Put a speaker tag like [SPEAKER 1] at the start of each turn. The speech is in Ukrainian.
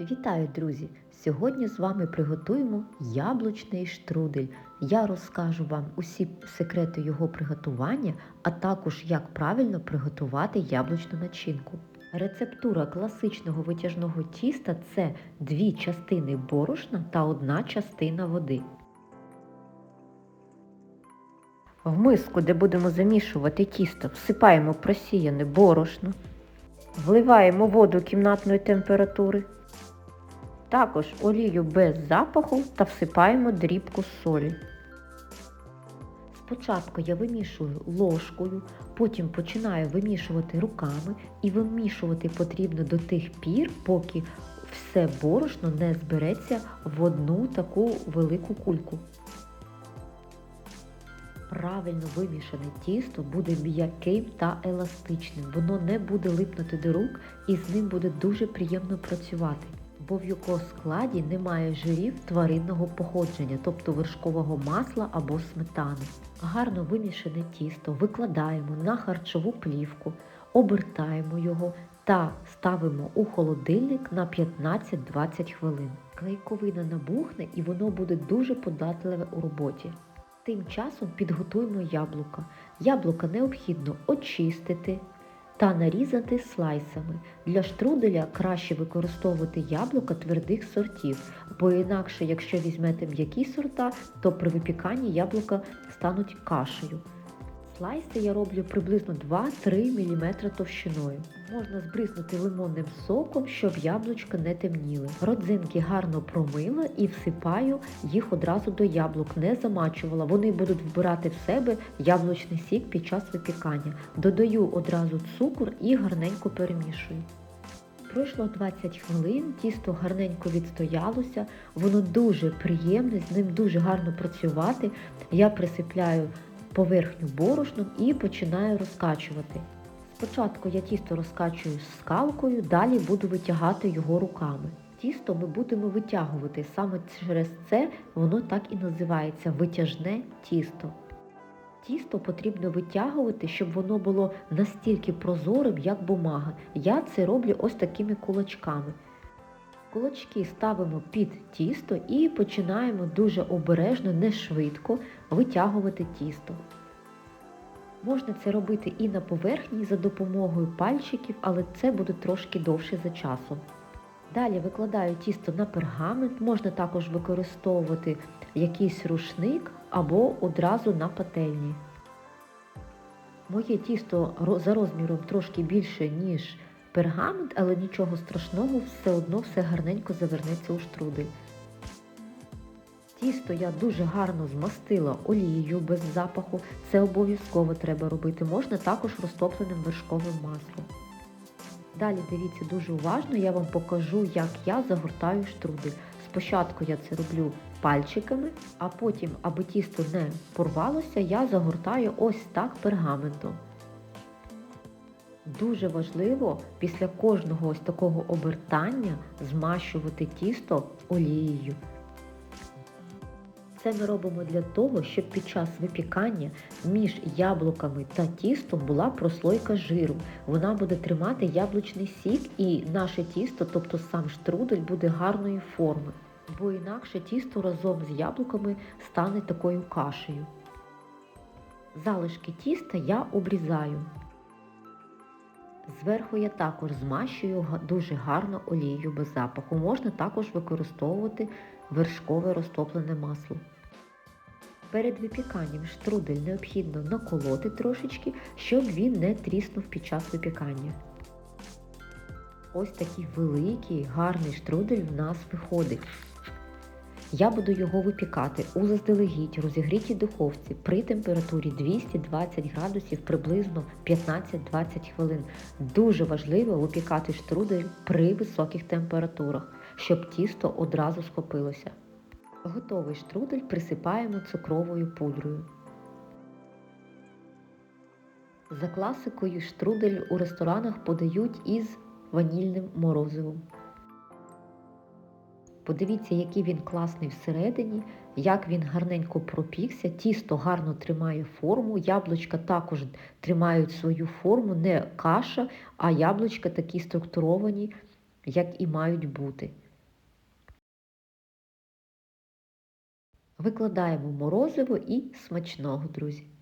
[SPEAKER 1] Вітаю, друзі! Сьогодні з вами приготуємо яблучний штрудель. Я розкажу вам усі секрети його приготування, а також як правильно приготувати яблучну начинку. Рецептура класичного витяжного тіста це дві частини борошна та одна частина води. В миску, де будемо замішувати тісто, всипаємо просіяне борошно, вливаємо воду кімнатної температури. Також олію без запаху та всипаємо дрібку солі. Спочатку я вимішую ложкою, потім починаю вимішувати руками і вимішувати потрібно до тих пір, поки все борошно не збереться в одну таку велику кульку. Правильно вимішане тісто буде м'яким та еластичним. Воно не буде липнути до рук і з ним буде дуже приємно працювати бо в його складі немає жирів тваринного походження, тобто вершкового масла або сметани. Гарно вимішане тісто викладаємо на харчову плівку, обертаємо його та ставимо у холодильник на 15-20 хвилин. Клейковина набухне і воно буде дуже податливе у роботі. Тим часом підготуємо яблука. Яблука необхідно очистити, та нарізати слайсами. Для штруделя краще використовувати яблука твердих сортів, бо інакше, якщо візьмете м'які сорта, то при випіканні яблука стануть кашею. Слайси я роблю приблизно 2-3 мм товщиною. Можна збризнути лимонним соком, щоб яблучка не темніли. Родзинки гарно промила і всипаю їх одразу до яблук, не замачувала. Вони будуть вбирати в себе яблучний сік під час випікання. Додаю одразу цукор і гарненько перемішую. Пройшло 20 хвилин, тісто гарненько відстоялося, воно дуже приємне, з ним дуже гарно працювати. Я присипляю поверхню борошном і починаю розкачувати. Спочатку я тісто розкачую скалкою, далі буду витягати його руками. Тісто ми будемо витягувати, саме через це воно так і називається витяжне тісто. Тісто потрібно витягувати, щоб воно було настільки прозорим, як бумага. Я це роблю ось такими кулачками. Кулачки ставимо під тісто і починаємо дуже обережно, не швидко витягувати тісто. Можна це робити і на поверхні за допомогою пальчиків, але це буде трошки довше за часом. Далі викладаю тісто на пергамент, можна також використовувати якийсь рушник або одразу на пательні. Моє тісто за розміром трошки більше, ніж пергамент, але нічого страшного, все одно все гарненько завернеться у штрудель. Тісто я дуже гарно змастила олією без запаху, це обов'язково треба робити, можна також розтопленим вершковим маслом. Далі дивіться дуже уважно, я вам покажу, як я загортаю штрудель. Спочатку я це роблю пальчиками, а потім, аби тісто не порвалося, я загортаю ось так пергаментом. Дуже важливо після кожного ось такого обертання змащувати тісто олією. Це ми робимо для того, щоб під час випікання між яблуками та тістом була прослойка жиру. Вона буде тримати яблучний сік і наше тісто, тобто сам штрудель, буде гарної форми. Бо інакше тісто разом з яблуками стане такою кашею. Залишки тіста я обрізаю. Зверху я також змащую дуже гарно олією без запаху. Можна також використовувати вершкове розтоплене масло. Перед випіканням штрудель необхідно наколоти трошечки, щоб він не тріснув під час випікання. Ось такий великий, гарний штрудель в нас виходить. Я буду його випікати у заздалегідь розігрітій духовці при температурі 220 градусів приблизно 15-20 хвилин. Дуже важливо випікати штрудель при високих температурах, щоб тісто одразу схопилося. Готовий штрудель присипаємо цукровою пудрою. За класикою штрудель у ресторанах подають із ванільним морозивом. Подивіться, який він класний всередині, як він гарненько пропікся, тісто гарно тримає форму, яблучка також тримають свою форму, не каша, а яблучка такі структуровані, як і мають бути. Викладаємо морозиво і смачного, друзі!